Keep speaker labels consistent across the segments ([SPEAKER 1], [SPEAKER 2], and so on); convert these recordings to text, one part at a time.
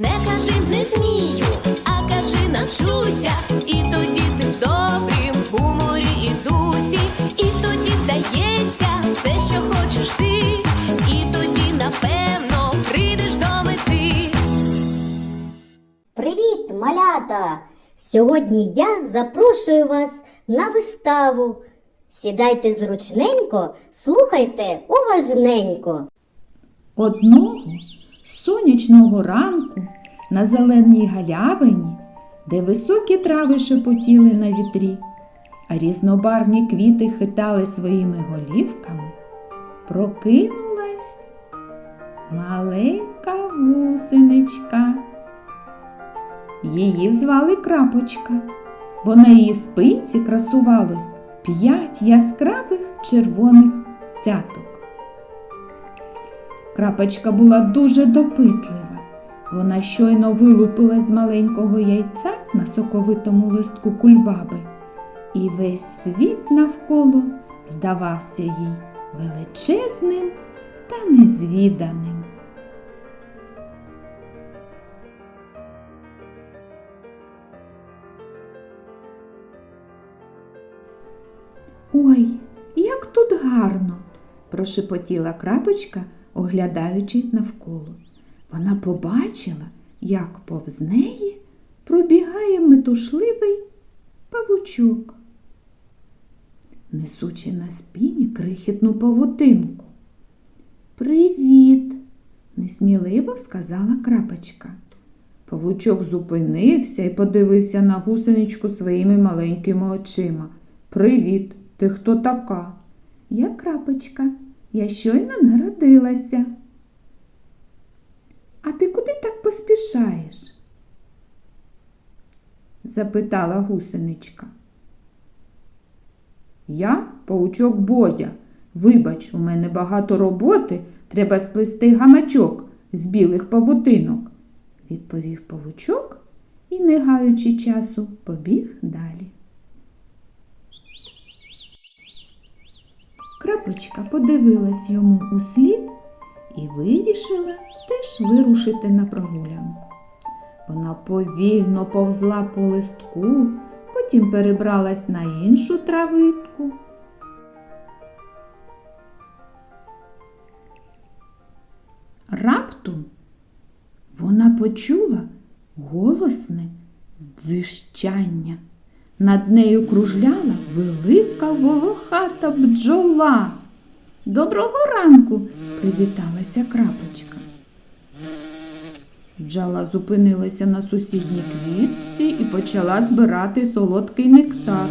[SPEAKER 1] Не кажи не вмію, а кажи навчуся. І тоді ти в добрім гуморі і дусі, і тоді вдається все, що хочеш ти, і тоді, напевно, прийдеш до мети.
[SPEAKER 2] Привіт, малята! Сьогодні я запрошую вас на виставу. Сідайте зручненько, слухайте уважненько.
[SPEAKER 3] Одного сонячного ранку на зеленій галявині, де високі трави шепотіли на вітрі, а різнобарвні квіти хитали своїми голівками, прокинулась маленька гусеничка. Її звали Крапочка, бо на її спинці красувалось п'ять яскравих червоних цяток. Крапочка була дуже допитлива. Вона щойно вилупила з маленького яйця на соковитому листку кульбаби, і весь світ навколо здавався їй величезним та незвіданим. Ой, як тут гарно, прошепотіла крапочка, оглядаючи навколо. Вона побачила, як повз неї пробігає метушливий павучок, несучи на спині крихітну павутинку. Привіт, несміливо сказала крапочка. Павучок зупинився і подивився на гусеничку своїми маленькими очима. Привіт, ти хто така? Я крапочка, я щойно народилася. А ти куди так поспішаєш? запитала гусеничка. Я паучок Бодя. Вибач, у мене багато роботи, треба сплести гамачок з білих павутинок, відповів павучок і, не гаючи часу, побіг далі. Крапочка подивилась йому у слід і вирішила теж вирушити на прогулянку. Вона повільно повзла по листку, потім перебралась на іншу травитку. Раптом вона почула голосне дзижчання. Над нею кружляла велика волохата бджола. Доброго ранку, привіталася крапочка. Бджола зупинилася на сусідній квітці і почала збирати солодкий нектар.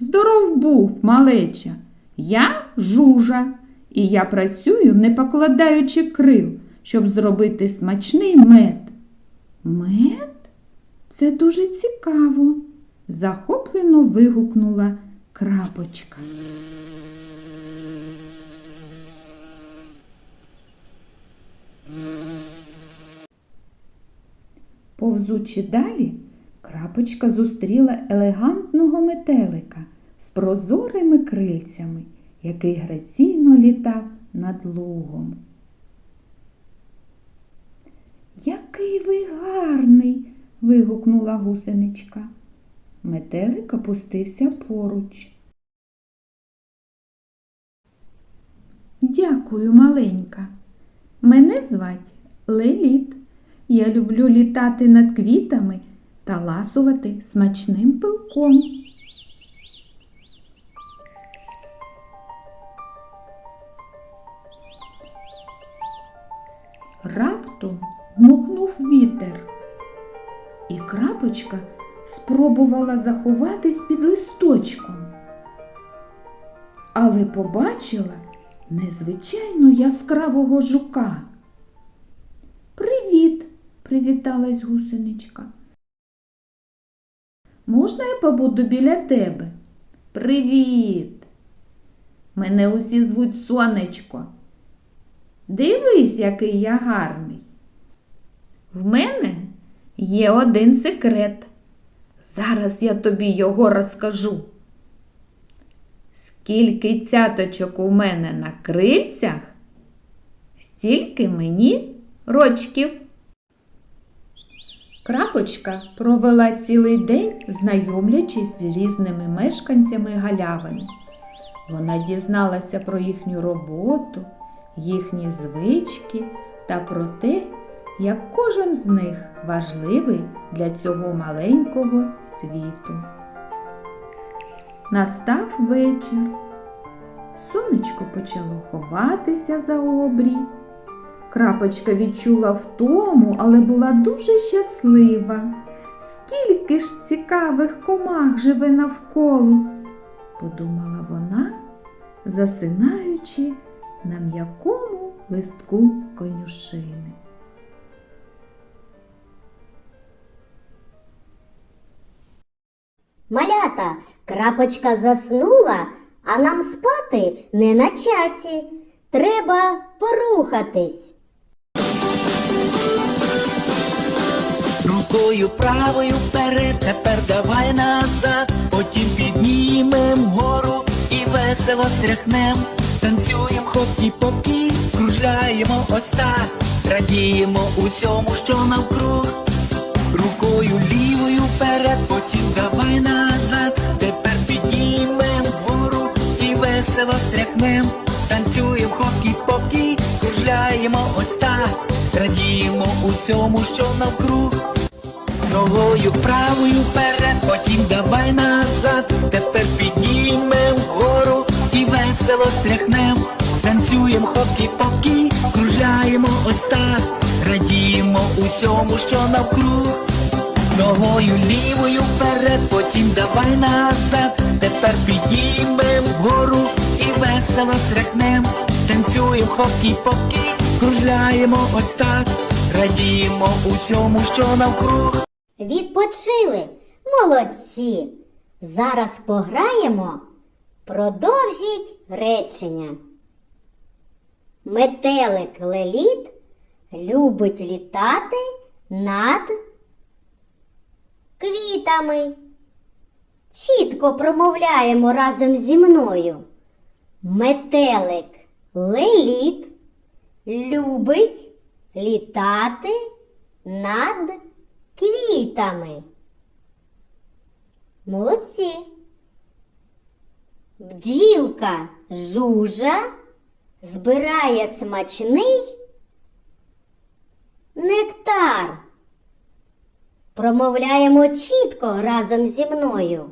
[SPEAKER 3] Здоров був, малеча. Я жужа, і я працюю, не покладаючи крил, щоб зробити смачний мед. Мед? Це дуже цікаво захоплено вигукнула крапочка. Повзучи далі, крапочка зустріла елегантного метелика з прозорими крильцями, який граційно літав над лугом. Який ви гарний. вигукнула гусеничка. Метелик опустився поруч. Дякую, маленька. Мене звать Леліт. Я люблю літати над квітами та ласувати смачним пилком. Раптом дмухнув вітер, і крапочка спробувала заховатись під листочком, але побачила незвичайно яскравого жука. Привіт, привіталась гусеничка. Можна я побуду біля тебе? Привіт. Мене усі звуть сонечко. Дивись, який я гарний. В мене є один секрет. Зараз я тобі його розкажу. Скільки цяточок у мене на крильцях, стільки мені рочків. Крапочка провела цілий день, знайомлячись з різними мешканцями галявини. Вона дізналася про їхню роботу, їхні звички та про те, як кожен з них важливий для цього маленького світу. Настав вечір. Сонечко почало ховатися за обрій. Крапочка відчула втому, але була дуже щаслива. Скільки ж цікавих комах живе навколо, подумала вона, засинаючи на м'якому листку конюшини.
[SPEAKER 2] Малята, крапочка заснула, а нам спати не на часі. Треба порухатись.
[SPEAKER 4] Рукою правою вперед, тепер давай назад, потім піднімем гору і весело стряхнем, танцюєм хоп поки кружляємо ось так, радіємо усьому, що навкруг. Рукою лівою вперед, потім давай радіємо усьому, що навкруг. Ногою правою вперед, потім давай назад, тепер піднімем вгору і весело стряхнем, танцюєм хокі-покі, кружляємо ось так, радіємо усьому, що навкруг. Ногою лівою вперед, потім давай назад, тепер піднімем вгору і весело стряхнем, танцюєм хокі-покі, кружляємо ось так, радіємо усьому, що навкруг.
[SPEAKER 2] Відпочили. Молодці. Зараз пограємо. Продовжіть речення. Метелик леліт любить літати над квітами. Чітко промовляємо разом зі мною. Метелик леліт любить літати над квітами. Молодці. Бджілка жужа збирає смачний нектар. Промовляємо чітко разом зі мною.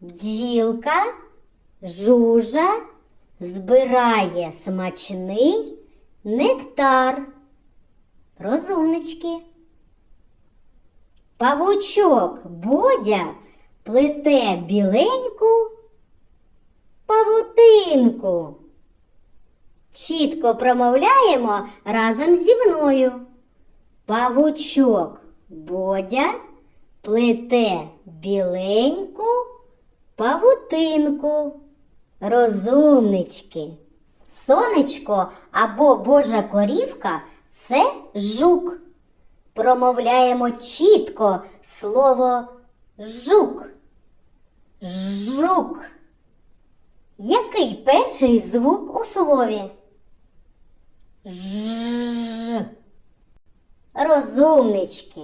[SPEAKER 2] Бджілка жужа збирає смачний нектар. Розумнички. Павучок Бодя плете біленьку павутинку. Чітко промовляємо разом зі мною. Павучок Бодя плете біленьку павутинку. Розумнички. Сонечко або Божа корівка це жук. Промовляємо чітко слово жук. Жук. Який перший звук у слові? Ж. Розумнички.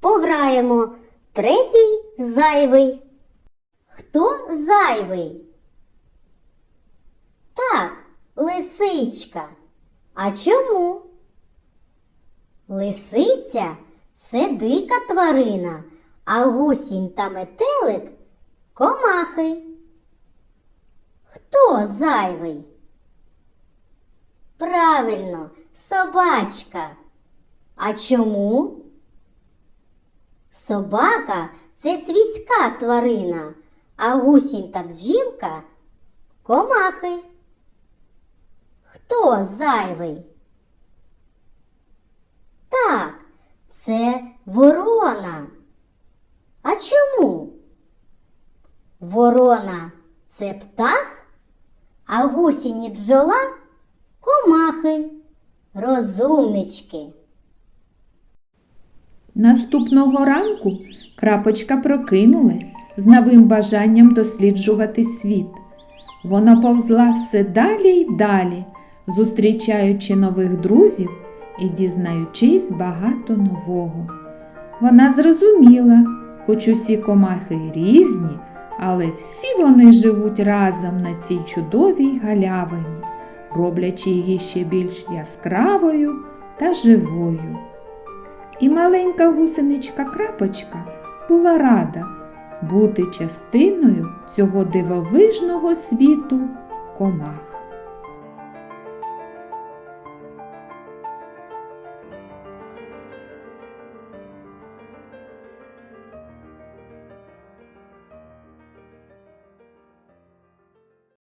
[SPEAKER 2] Пограємо третій зайвий. Хто зайвий? Так, лисичка. А чому? Лисиця це дика тварина, а гусінь та метелик комахи. Хто зайвий? Правильно, собачка. А чому? Собака це свійська тварина, а гусінь та бджілка комахи. Хто зайвий? Так, це ворона. А чому? Ворона це птах, а гусінь і бджола комахи, розумнички.
[SPEAKER 3] Наступного ранку крапочка прокинулась з новим бажанням досліджувати світ. Вона повзла все далі й далі, зустрічаючи нових друзів і дізнаючись багато нового. Вона зрозуміла, хоч усі комахи різні, але всі вони живуть разом на цій чудовій галявині, роблячи її ще більш яскравою та живою. І маленька гусеничка крапочка була рада бути частиною цього дивовижного світу комах.